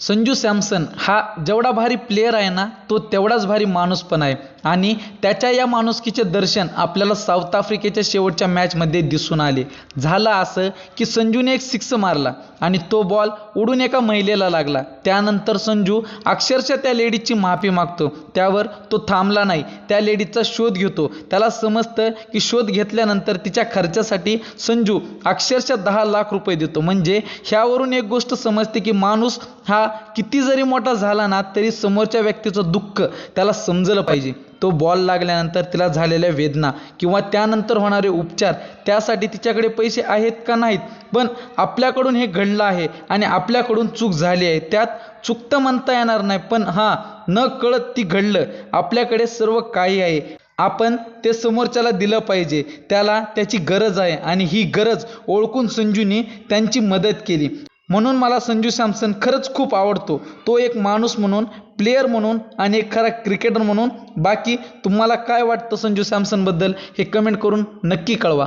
संजू सॅमसन हा जेवढा भारी प्लेयर आहे ना तो तेवढाच भारी माणूस पण आहे. आणि त्याच्या या माणुसकीचे दर्शन आपल्याला साऊथ आफ्रिकेच्या शेवटच्या मॅचमध्ये दिसून आले. झालं असं की संजूने एक सिक्स मारला आणि तो बॉल उडून एका महिलेला लागला. त्यानंतर संजू अक्षरशः त्या लेडीजची माफी मागतो. त्यावर तो थांबला नाही. त्या लेडीजचा शोध घेतो. त्याला समजतं की शोध घेतल्यानंतर तिच्या खर्चासाठी संजू अक्षरशः दहा लाख रुपये देतो. म्हणजे ह्यावरून एक गोष्ट समजते की माणूस हा किती जरी मोठा झाला ना तरी समोरच्या व्यक्तीचं दुःख त्याला समजलं पाहिजे. तो बॉल लागल्यानंतर तिला झालेल्या वेदना किंवा त्यानंतर होणारे उपचार त्यासाठी तिच्याकडे पैसे आहेत का नाहीत? पण आपल्याकडून हे घडलं आहे आणि आपल्याकडून चूक झाली आहे. त्यात चूक तर म्हणता येणार नाही पण हां न कळत ती घडलं. आपल्याकडे सर्व काही आहे. आपण ते समोरच्याला दिलं पाहिजे. त्याला त्याची गरज आहे आणि ही गरज ओळखून संजूने त्यांची मदत केली. म्हणून मला संजू सॅमसन खरंच खूप आवडतो. तो एक माणूस म्हणून प्लेयर म्हणून आणि एक खरा क्रिकेटर म्हणून. बाकी तुम्हाला काय वाटतं संजू सॅमसनबद्दल हे कमेंट करून नक्की कळवा.